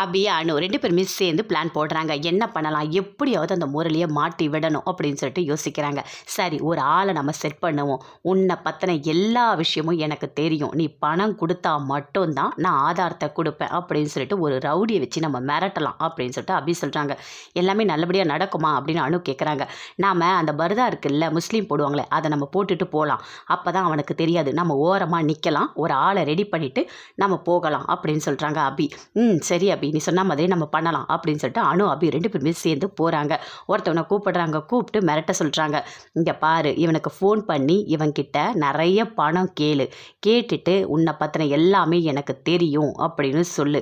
அபி அனு ரெண்டு பேருமே சேர்ந்து பிளான் போடுறாங்க. என்ன பண்ணலாம்? எப்படியாவது அந்த முரளியை மாட்டி விடணும் அப்படின்னு சொல்லிட்டு யோசிக்கிறாங்க. சரி ஒரு ஆளை நம்ம செட் பண்ணுவோம். உன்னை பற்றின எல்லா விஷயமும் எனக்கு தெரியும். நீ பணம் கொடுத்தா மட்டும்தான் நான் ஆதாரத்தை கொடுப்பேன் அப்படின்னு சொல்லிட்டு ஒரு ரவுடியை வச்சு நம்ம மிரட்டலாம் அப்படின்னு சொல்லிட்டு அபி சொல்கிறாங்க எல்லாமே நல்லபடியாக நடக்குமா அப்படின்னு அனு கேட்குறாங்க நாம் அந்த பர்தா இருக்குல்ல முஸ்லீம் போடுவாங்களே அதை நம்ம போட்டுட்டு போகலாம் அப்போ தான் அவனுக்கு தெரியாது. நம்ம ஓரமாக நிற்கலாம் ஒரு ஆளை ரெடி பண்ணிவிட்டு நம்ம போகலாம் அப்படின்னு சொல்கிறாங்க அபி. ம் சரி அபி. நீ சொன்ன மாதிரி நம்ம பண்ணலாம் அப்படின்னு சொல்லிட்டு அனு அபி ரெண்டு பேருமே சேர்ந்து போகிறாங்க ஒருத்தவனை கூப்பிடுறாங்க கூப்பிட்டு மிரட்ட சொல்கிறாங்க இங்கே பாரு இவனுக்கு ஃபோன் பண்ணி இவன்கிட்ட நிறைய பணம் கேளு. கேட்டுட்டு உன்னை பற்றின எல்லாமே எனக்கு தெரியும் அப்படின்னு சொல்லு.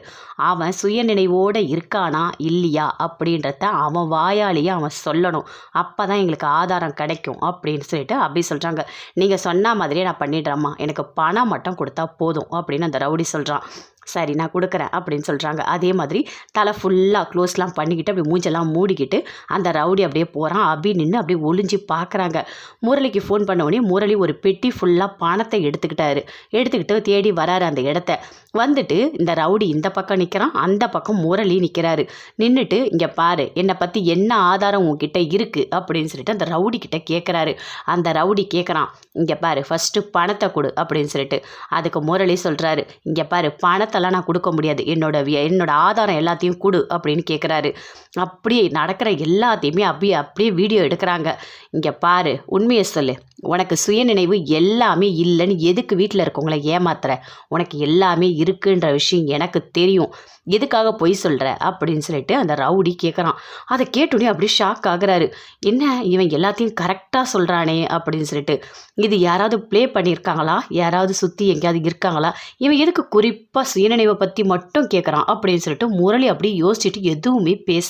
அவன் சுயநினைவோடு இருக்கானா இல்லையா அப்படின்றத அவன் வாயாலேயே அவன் சொல்லணும். அப்போ தான் எங்களுக்கு ஆதாரம் கிடைக்கும் அப்படின்னு சொல்லிட்டு அப்படி சொல்கிறாங்க நீங்கள் சொன்ன மாதிரியே நான் பண்ணிடுறேம்மா. எனக்கு பணம் மட்டும் கொடுத்தா போதும் அப்படின்னு அந்த ரவுடி சொல்கிறான் சரி நான் கொடுக்குறேன் அப்படின்னு சொல்கிறாங்க அதே மாதிரி தலை ஃபுல்லாக க்ளோஸ்லாம் பண்ணிக்கிட்டு அப்படி மூஞ்செல்லாம் மூடிக்கிட்டு அந்த ரவுடி அப்படியே போகிறான் அபி நின்று அப்படியே ஒளிஞ்சு பார்க்குறாங்க முரளிக்கு ஃபோன் பண்ண உடனே முரளி ஒரு பெட்டி ஃபுல்லாக பணத்தை எடுத்துக்கிட்டாரு. எடுத்துக்கிட்டு தேடி வராரு அந்த இடத்த. வந்துட்டு இந்த ரவுடி இந்த பக்கம் நிற்கிறான் அந்த பக்கம் முரளி நிற்கிறாரு நின்றுட்டு இங்கே பாரு என்னை பற்றி என்ன ஆதாரம் உங்ககிட்ட இருக்குது அப்படின்னு சொல்லிட்டு அந்த ரவுடி கிட்ட கேட்குறாரு அந்த ரவுடி கேட்குறான் இங்கே பாரு ஃபஸ்ட்டு பணத்தை கொடு அப்படின்னு சொல்லிட்டு. அதுக்கு முரளி சொல்கிறாரு இங்கே பாரு பணத்தெல்லாம் நான் கொடுக்க முடியாது. என்னோட என்னோட ஆதாரம் எல்லாத்தையும் கொடு அப்படின்னு கேட்குறாரு அப்படியே நடக்கிற எல்லாத்தையுமே அப்படியே அப்படியே வீடியோ எடுக்கிறாங்க. இங்கே பாரு உண்மையை சொல்லு. உனக்கு சுயநினைவு எல்லாமே இல்லைன்னு எதுக்கு வீட்டில் இருக்கவங்கள ஏமாத்துற? உனக்கு எல்லாமே இருக்குன்ற விஷயம் எனக்கு தெரியும். எதுக்காக பொய் சொல்கிற அப்படின்னு சொல்லிட்டு அந்த ரவுடி கேட்குறான் அதை கேட்டோடனே அப்படியே ஷாக் ஆகுறாரு. என்ன? இவன் எல்லாத்தையும் கரெக்டாக சொல்கிறானே அப்படின்னு சொல்லிட்டு. இது யாராவது ப்ளே பண்ணியிருக்காங்களா? யாராவது சுற்றி எங்கேயாவது இருக்காங்களா? இவன் எதுக்கு குறிப்பாக சுயநினைவை பற்றி மட்டும் கேட்குறான் அப்படின்னு சொல்லிட்டு முரளி அப்படியே யோசிச்சுட்டு எதுவுமே பேச